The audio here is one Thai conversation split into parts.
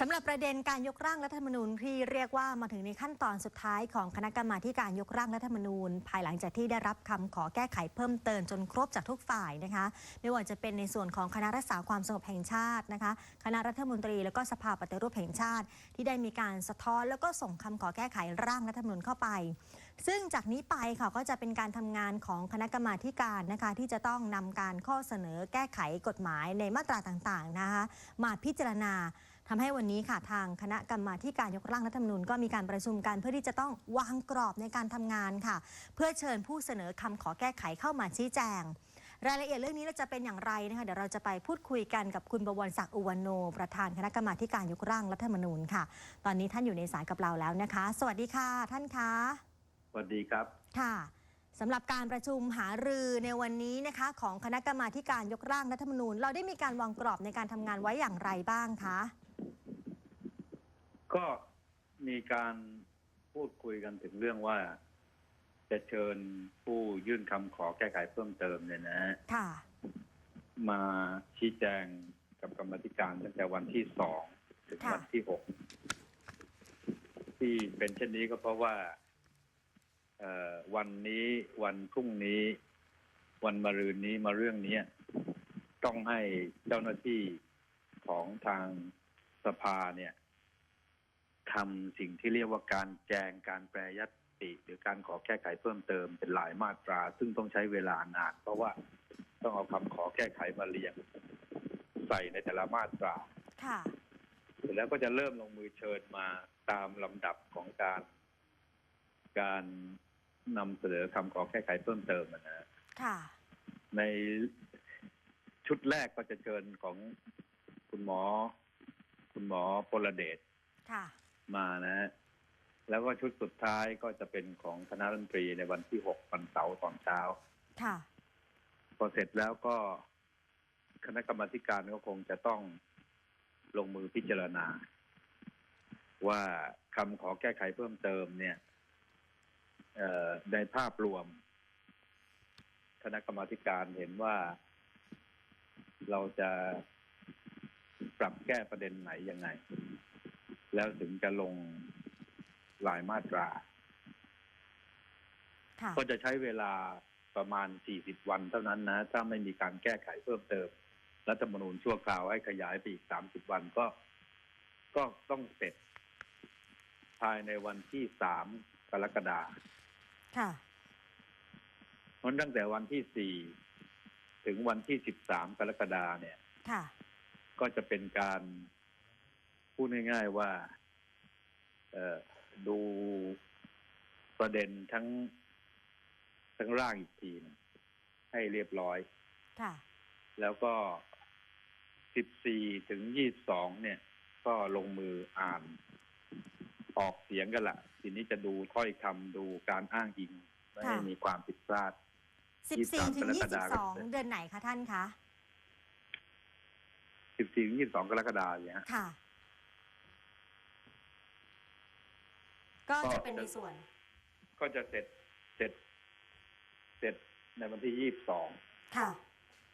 สำหรับประเด็นการยกร่างรัฐธรรมนูญที่เรียกว่ามาถึงในขั้นตอนสุดท้ายของคณะกรรมาการยกร่างรัฐธรรมนูญ ภายหลังจากที่ได้รับคำขอแก้ไขเพิ่มเติมจนครบจากทุกฝ่ายนะคะไม่ว่าจะเป็นในส่วนของคณะรักษาความสงบแห่งชาตินะคะ คณะรัฐมนตรีแล้วก็สภาปฏิรูปแห่งชาติ ที่ได้มีการสะท้อนแล้วก็ส่งคำขอแก้ไขร่างรัฐธรรมนูญเข้าไป ซึ่งจากนี้ไปค่ะก็จะเป็นการทำงานของคณะกรรมาการนะคะที่จะต้องนำการข้อเสนอแก้ไขกฎหมายในมาตราต่างๆนะคะมาพิจารณา ทำให้วันนี้ค่ะทางคณะกรรมาธิการยกร่างรัฐธรรมนูญก็มีการประชุมกันเพื่อที่จะต้องวางกรอบในการทำงานค่ะ เพื่อเชิญผู้เสนอคำขอแก้ไขเข้ามาชี้แจง รายละเอียดเรื่องนี้จะเป็นอย่างไรนะคะเดี๋ยวเราจะไปพูดคุยกันกับคุณบวรศักดิ์อุวันโน ประธานคณะกรรมาธิการยกร่างรัฐธรรมนูญค่ะ ตอนนี้ท่านอยู่ในสายกับเราแล้วนะคะ สวัสดีค่ะ ท่านคะสวัสดีครับค่ะสำหรับการประชุมหารือในวันนี้นะคะของคณะกรรมาธิการยกร่างรัฐธรรมนูญ เราได้มีการวางกรอบในการทำงานไว้อย่างไรบ้างคะ ก็มีการพูดคุยกันถึงเรื่องว่า จะเชิญผู้ยื่นคำขอแก้ไขเพิ่มเติมเนี่ยนะฮะค่ะ มาชี้แจงกับกรรมาธิการตั้งแต่วันที่สองถึงค่ะ วันที่หกที่เป็นเช่นนี้ก็เพราะว่า เอ่อวันนี้วันพรุ่งนี้ วันมะรืนนี้มาเรื่องเนี้ยต้องให้เจ้าหน้าที่ของทางสภาเนี่ย ทำสิ่งที่เรียกว่าการแจงการแปรยตติหรือการขอแก้ไขเพิ่มเติมเป็นหลายมาตรา ซึ่งต้องใช้เวลานาน เพราะว่าต้องเอาคำขอแก้ไขมาเรียงใส่ในแต่ละมาตราค่ะเสร็จแล้วก็จะเริ่มลงมือเชิญมาตามลำดับของการ การนำเสนอคำขอแก้ไขเพิ่มเติมอะนะค่ะ ในชุดแรกก็จะเชิญของคุณหมอ คุณหมอพลเดชค่ะ มานะฮะแล้วก็ชุดสุดท้ายก็จะเป็นของคณะรัฐมนตรีในวันที่หกวันเสาร์ตอนเช้า ค่ะ พอเสร็จแล้วก็คณะกรรมาธิการก็คงจะต้องลงมือพิจารณา ว่าคำขอแก้ไขเพิ่มเติมเนี่ยเอ่อในภาพรวม คณะกรรมาธิการเห็นว่าเราจะปรับแก้ประเด็นไหนยังไง แล้วถึงจะลงรายมาตรา ค่ะ ก็จะใช้เวลาประมาณ 40 วันเท่านั้นนะ ถ้าไม่มีการแก้ไขเพิ่มเติม รัฐธรรมนูญชั่วคราวให้ขยายไปอีก 30 วันก็ ก็ต้องเสร็จ ภายในวันที่ 3 กรกฎาคมค่ะ เพราะตั้งแต่วันที่ 4 ถึงวันที่ 13 กรกฎาคมเนี่ย ค่ะ ก็จะเป็นการ พูดง่ายๆว่าเอ่อดูประเด็นทั้งทั้งร่างอีกทีหนึ่งให้เรียบร้อย ค่ะ แล้วก็14ถึง22เนี่ย ก็ลงมืออ่าน ออกเสียงกันละทีนี้จะดูถ้อยคำดูการอ้างอิงไม่ให้ค่ะมีความผิดพลาด14ถึงกรกฎาคม22เดือนไหนคะท่านคะ14ถึง22กรกฎาคมเนี่ยฮะค่ะ ก็ก็จะเป็นในส่วน ก็จะเสร็จเสร็จ เสร็จในวันที่22ค่ะ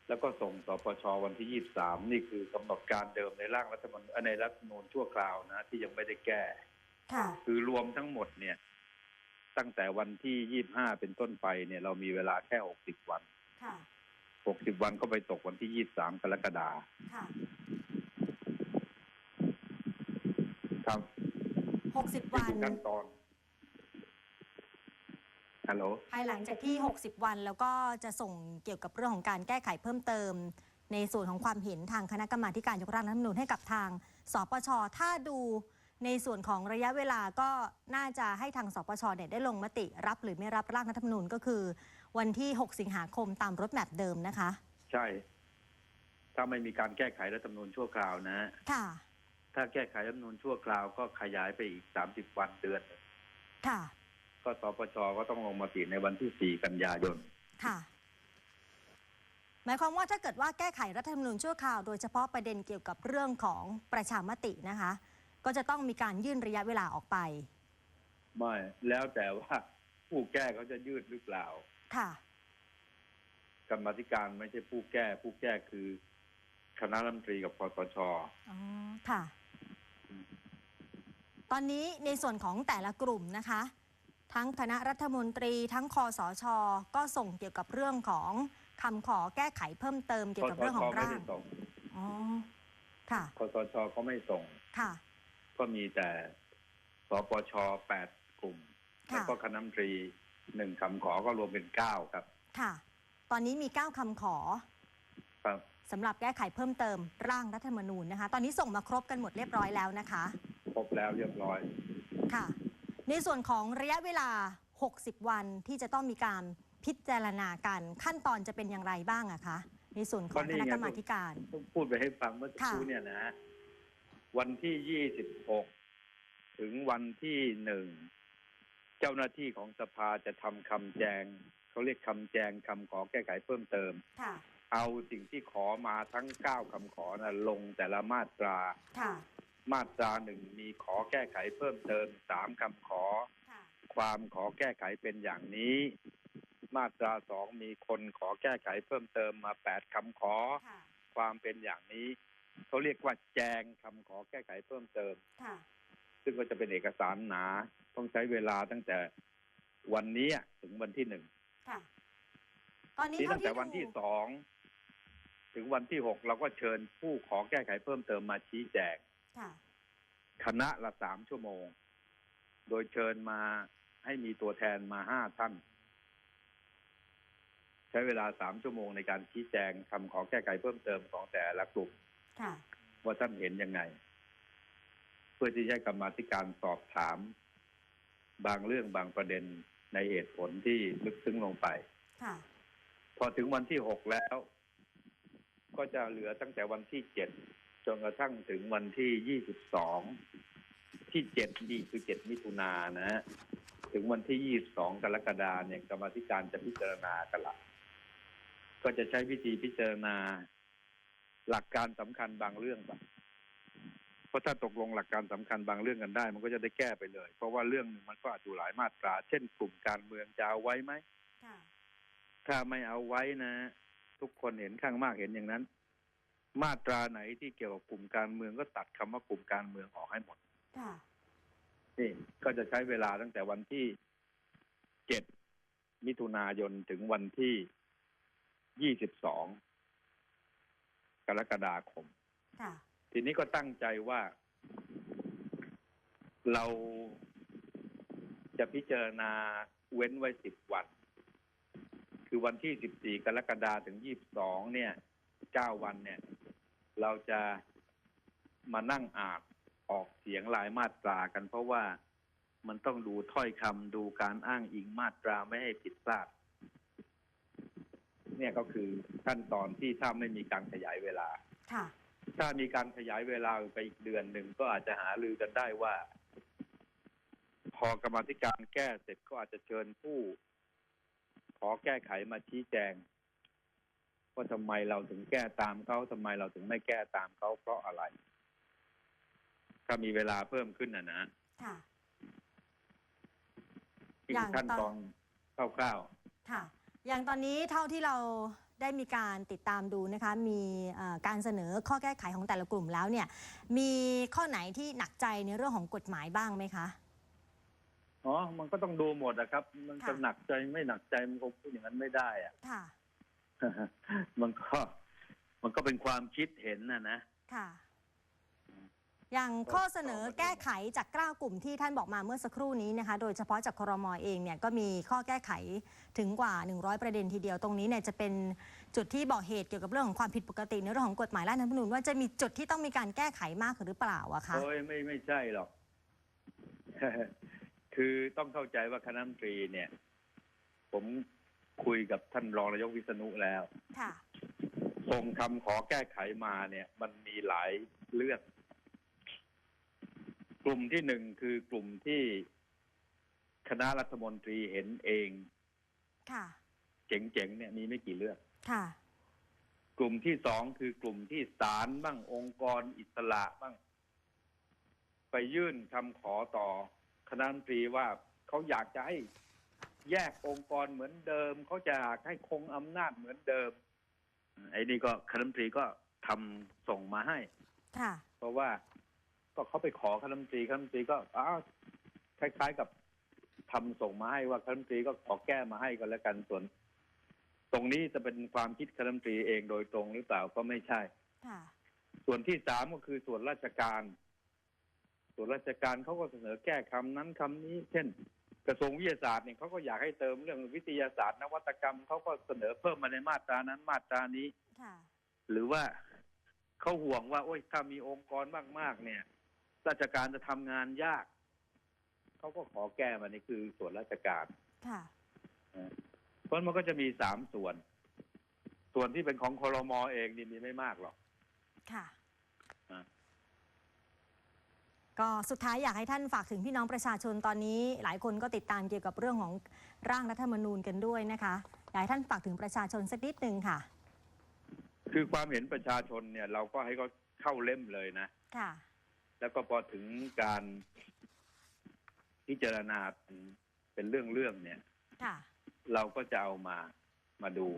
แล้วก็ส่งสปชวันที่23นี่คือกำหนดการเดิมในร่างรัฐธรรมนูญเอ่อในรัฐธรรมนูญชั่วคราวนะ ที่ยังไม่ได้แก้ ค่ะ คือรวมทั้งหมดเนี่ย ตั้งแต่วันที่25เป็นต้นไปเนี่ย เรามีเวลาแค่60วัน ค่ะ60วันก็ไปตกวันที่23กรกฎาคมค่ะครับ 60วันนี่คือขั้นตอนฮัลโหลภายหลังจากที่ 60 วันแล้วก็จะส่งเกี่ยวกับเรื่องของการแก้ไขเพิ่มเติม ในส่วนของความเห็นทางคณะกรรมาธิการยกร่างรัฐธรรมนูญให้กับทางสปชถ้าดูในส่วนของระยะเวลาก็น่าจะให้ทางสปชเนี่ยได้ลงมติรับหรือไม่รับร่างรัฐธรรมนูญก็คือ วันที่ 6 สิงหาคมตามรถแมพเดิมนะคะ ใช่ ถ้าไม่มีการแก้ไขรัฐธรรมนูญชั่วคราวนะค่ะ ถ้าแก้ไขรัฐธรรมนูญชั่วคราวก็ขยายไปอีก30วันเดือนหนึ่งค่ะ ก็สปชก็ต้องลงมติในวันที่4กันยายน ค่ะ หมายความว่าถ้าเกิดว่าแก้ไขรัฐธรรมนูญชั่วคราว โดยเฉพาะประเด็นเกี่ยวกับเรื่องของประชามตินะคะ ก็จะต้องมีการยื่นระยะเวลาออกไป ไม่แล้วแต่ว่าผู้แก้เขาจะยืดหรือเปล่า ค่ะ กรรมาธิการไม่ใช่ผู้แก้ ผู้แก้คือ คณะรัฐมนตรีกับคอสช อ๋อค่ะนตอนนี้ในส่วนของแต่ละกลุ่มนะคะ ทั้งคณะรัฐมนตรีทั้งคอสช ก็ส่งเกี่ยวกับเรื่องของคำขอแก้ไขเพิ่มเติมเกี่ยวกับเรื่องของไม่ร่าได้งส่งอ๋อค่ะคสชเขาไม่ส่งค่ะ ก็มีแต่สปชแปดกลุ่มค่ะแล้วก็คณะรัฐมนตรีหนึ่งคำขอก็รวมเป็นเก้าครับ ค่ะ ตอนนี้มี9คำขอ ครับ สำหรับแก้ไขเพิ่มเติมร่างรัฐธรรมนูญนะคะ ตอนนี้ส่งมาครบกันหมดเรียบร้อยแล้วนะคะ ครบแล้วเรียบร้อยค่ะ ในส่วนของระยะเวลา 60 วันที่จะต้องมีการพิจารณากันขั้นตอนจะเป็นอย่างไรบ้างอะคะ ในส่วนของก็นี่คไงณะกรรมาธิการ ต้องพูดไปให้ฟังเมื่อสักครู่ค่ะเนี่ยนะฮะวันที่ยี่สิบหกถึงวันที่หนึ่งเจ้าหน้าที่ของสภาจะทำคำแจงเขาเรียกคำแจงคำขอแก้ไขเพิ่มเติมค่ะ เอาสิ่งที่ขอมาทั้งเก้าคำขอนะลงแต่ละมาตรา ค่ะ มาตราหนึ่งมีขอแก้ไขเพิ่มเติมสามคำขอ ค่ะ ความขอแก้ไขเป็นอย่างนี้ มาตราสองมีคนขอแก้ไขเพิ่มเติมมาแปดคำขอ ค่ะ ความเป็นอย่างนี้เขาเรียกว่าแจงคำขอแก้ไขเพิ่มเติม ค่ะ ซึ่งก็จะเป็นเอกสารหนา ต้องใช้เวลาตั้งแต่วันนี้ถึงวันที่หนึ่งค่ะ ตอนนี้ที่เท่าตั้งแต่ที่วันที่ดูสอง ถึงวันที่หกเราก็เชิญผู้ขอแก้ไขเพิ่มเติมมาชี้แจงค่ะคณะละสามชั่วโมง โดยเชิญมาให้มีตัวแทนมาห้าท่าน ใช้เวลาสามชั่วโมงในการชี้แจงคำขอแก้ไขเพิ่มเติมของแต่ละกลุ่มค่ะว่าท่านเห็นยังไง เพื่อที่จะให้กรรมาธิการสอบถาม บางเรื่องบางประเด็นในเหตุผลที่ลึกซึ้งลงไปค่ะพอถึงวันที่หกแล้ว ก็จะเหลือตั้งแต่วันที่เจ็ดจนกระทั่งถึงวันที่ยี่สิบสองที่เจ็ดนี่คือเจ็ดมิถุนายนนะฮะถึงวันที่ยี่สิบสองกรกฎาเนี่ยกรรมาธิการจะพิจารณากันละก็จะใช้วิธีพิจารณาหลักการสำคัญบางเรื่องก่อนเพราะถ้าตกลงหลักการสำคัญบางเรื่องกันได้ มันก็จะได้แก้ไปเลย เพราะว่าเรื่องหนึ่งมันก็อาจอยู่หลายมาตรา เช่นกลุ่มการเมืองจะเอาไว้ไหมค่ะถ้าไม่เอาไว้นะ ทุกคนเห็นข้างมากเห็นอย่างนั้น มาตราไหนที่เกี่ยวกับกลุ่มการเมืองก็ตัดคำว่ากลุ่มการเมืองออกให้หมดค่ะนี่ก็จะใช้เวลาตั้งแต่วันที่เจ็ดมิถุนายนถึงวันที่ยี่สิบสองกรกฎาคมค่ะทีนี้ก็ตั้งใจว่าเราจะพิจารณาเว้นไว้สิบวัน คือวันที่สิบสี่กรกฎาถึงยี่สิบสองเนี่ยเก้าวันเนี่ย เราจะมานั่งอ่านออกเสียงรายมาตรากัน เพราะว่ามันต้องดูถ้อยคำดูการอ้างอิงมาตราไม่ให้ผิดพลาด เนี่ยก็คือขั้นตอนที่ถ้าไม่มีการขยายเวลา ค่ะ ถ้ามีการขยายเวลาไปอีกเดือนหนึ่งก็อาจจะหารือกันได้ว่า พอกรรมาธิการแก้เสร็จก็อาจจะเชิญผู้ ขอแก้ไขมาชี้แจงว่าทำไมเราถึงแก้ตามเขาทำไมเราถึงไม่แก้ตามเขาเพราะอะไร ถ้ามีเวลาเพิ่มขึ้นนะนะค่ะที่อย่างขั้นตอนตอนคร่าวค่ะ อย่างตอนนี้เท่าที่เราได้มีการติดตามดูนะคะ มีเอ่อการเสนอข้อแก้ไขของแต่ละกลุ่มแล้วเนี่ย มีข้อไหนที่หนักใจในเรื่องของกฎหมายบ้างไหมคะๆ อ๋อ มันก็ต้องดูหมดนะครับ มันจะค่ะหนักใจไม่หนักใจมันคงพูดอย่างนั้นไม่ได้อะค่ะ มันก็ มันก็เป็นความคิดเห็นนะนะ ค่ะ อย่างข้อเสนอแก้ไขจากเก้ากลุ่มที่ท่านบอกมาเมื่อสักครู่นี้นะคะ โดยเฉพาะจากครมเองเนี่ยก็มีข้อแก้ไขถึงกว่า 100 ประเด็นทีเดียวตรงนี้เนี่ยจะเป็นจุดที่บอกเหตุเกี่ยวกับเรื่องของความผิดปกติในเรื่องของกฎหมายรัฐธรรมนูญว่าจะมีจุดที่ต้องมีการแก้ไขมากหรือเปล่าอะคะโอ้ยไม่ไม่ใช่หรอก คือต้องเข้าใจว่าคณะรัฐมนตรีเนี่ย ผมคุยกับท่านรองนายกวิษณุแล้วค่ะส่งคำขอแก้ไขมาเนี่ย มันมีหลายเรื่อง กลุ่มที่หนึ่งคือกลุ่มที่คณะรัฐมนตรีเห็นเอง ค่ะ เจ๋งๆเนี่ยมีไม่กี่เรื่อง ค่ะ กลุ่มที่สองคือกลุ่มที่ศาลบ้างองค์กรอิสระบ้าง ไปยื่นคำขอต่อ คณะรัฐมนตรีว่าเขาอยากจะให้แยกองค์กรเหมือนเดิมเขาจะอยากให้คงอำนาจเหมือนเดิมไอ้นี่ก็คณะรัฐมนตรีก็ทำส่งมาให้ ค่ะ เพราะว่าก็ก็เขาไปขอคณะรัฐมนตรีคณะรัฐมนตรีก็อ้าวคล้ายๆกับทำส่งมาให้ว่าคณะรัฐมนตรีก็ขอแก้มาให้ก็แล้วกันส่วน ตรงนี้จะเป็นความคิดคณะรัฐมนตรีเองโดยตรงหรือเปล่าก็ไม่ใช่ ค่ะ ส่วนที่สามก็คือส่วนราชการ ส่วนราชการเขาก็เสนอแก้คำนั้นคำนี้ เช่น กระทรวงวิทยาศาสตร์เนี่ยเขาก็อยากให้เติมเรื่องวิทยาศาสตร์ นวัตกรรมเขาก็เสนอเพิ่มมาในมาตรานั้นมาตรานี้ค่ะหรือว่าเขาห่วงว่าโอ้ยถ้ามีองค์กรมากๆเนี่ย ราชการจะทำงานยากเขาก็ขอแก้มานี่คือส่วนราชการค่ะเพราะมันก็จะมีสามส่วน ส่วนที่เป็นของคอรมอเองนี่มีไม่มากหรอก ค่ะ อ่า ก็สุดท้ายอยากให้ท่านฝากถึงพี่น้องประชาชนตอนนี้ หลายคนก็ติดตามเกี่ยวกับเรื่องของร่างรัฐธรรมนูญกันด้วยนะคะอยากให้ท่านฝากถึงประชาชนสักนิดหนึ่งค่ะ คือความเห็นประชาชนเนี่ย เราก็ให้เขาเข้าเล่มเลยนะ ค่ะ แล้วก็พอถึงการพิจารณาเป็นเป็นเรื่องเรื่องๆเนี่ย ค่ะ เราก็จะเอามามาดู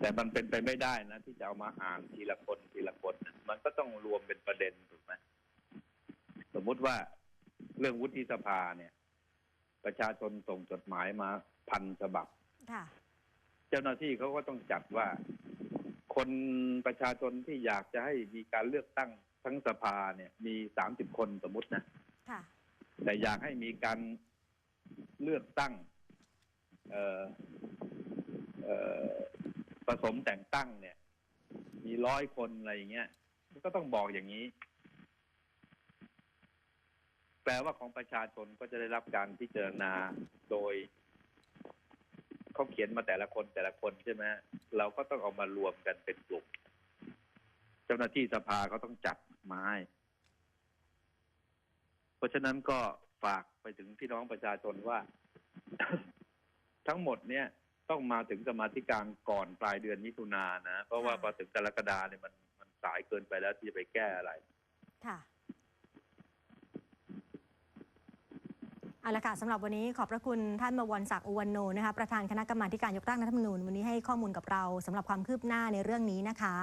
แต่มันเป็นไปไม่ได้นะ ที่จะเอามาอ่านทีละคนทีละคนนะมันก็ต้องรวมเป็นประเด็นถูกไหมส มมุติว่าเรื่องวุฒิสภาเนี่ย ประชาชนส่งจดหมายมาพันฉบับค่ะเจ้าหน้าที่เขาก็ต้องจัดว่า คนประชาชนที่อยากจะให้มีการเลือกตั้งทั้งสภาเนี่ย มีสามสิบคนสมมตินะค่ะแต่อยากให้มีการเลือกตั้ง เอ่อเอ่อผสมแต่งตั้งเนี่ย มีร้อยคนอะไรอย่างเงี้ยมันก็ต้องบอกอย่างนี้ แปลว่าของประชาชนก็จะได้รับการพิจารณาโดยเขาเขียนมาแต่ละคนแต่ละคนใช่ไหมเราก็ต้องเอามารวมกันเป็นกลุ่มเจ้าหน้าที่สภาเขาต้องจัดมาให้เพราะฉะนั้นก็ฝากไปถึงพี่น้องประชาชนว่า ทั้งหมดเนี่ยต้องมาถึงสมาธิการก่อนปลายเดือนมิถุนายนนะ เพราะว่าค่ะพอถึงกรกฎาเนี่ยมันมันสายเกินไปแล้วที่จะไปแก้อะไร ค่ะ เอาละค่ะสำหรับวันนี้ขอบพระคุณท่านมวลศักดิ์อุวันโนนะคะประธานคณะกรรมาการยกร่างรัฐธรรมนูญวันนี้ให้ข้อมูลกับเราสำหรับความคืบหน้าในเรื่องนี้นะคะ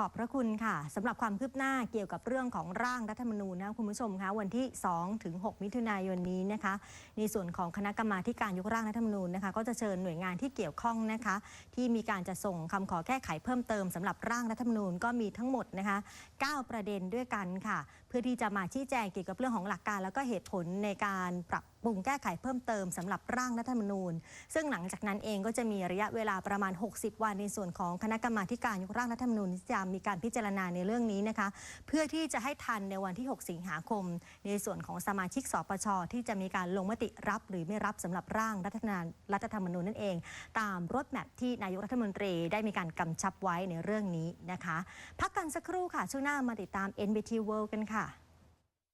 ขอบพระคุณค่ะสำหรับความคืบหน้าเกี่ยวกับเรื่องของร่างรัฐธรรมนูญนะคุณผู้ชมคะวันที่2ถึง6มิถุนายนนี้นะคะ ในส่วนของคณะกรรมาการยกร่างรัฐธรรมนูญนะคะ ก็จะเชิญหน่วยงานที่เกี่ยวข้องนะคะ ที่มีการจะส่งคำขอแก้ไขเพิ่มเติมสำหรับร่างรัฐธรรมนูญก็มีทั้งหมดนะคะ 9 ประเด็นด้วยกันค่ะ เพื่อที่จะมาชี้แจงเกี่ยวกับเรื่องของหลักการ แล้วก็เหตุผลในการปรับ ปรุงแก้ไขเพิ่มเติมสำหรับร่างรัฐธรรมนูญ ซึ่งหลังจากนั้นเองก็จะมีระยะเวลาประมาณ 60 วันในส่วนของคณะกรรมาการยกร่างรัฐธรรมนูญที่จะมีการพิจารณาในเรื่องนี้นะคะเพื่อที่จะให้ทันในวันที่ 6 สิงหาคม ในส่วนของสมาชิกสปชที่จะมีการลงมติรับ หรือไม่รับสำหรับร่างรัฐธรรมนูญรัฐธรรมนูญนั่นเอง ตามรถแมพที่นายกรัฐมนตรีได้มีการกำชับไว้ในเรื่องนี้นะคะ พักกันสักครู่ค่ะช่วงหน้ามาติดตาม NBT World กันค่ะ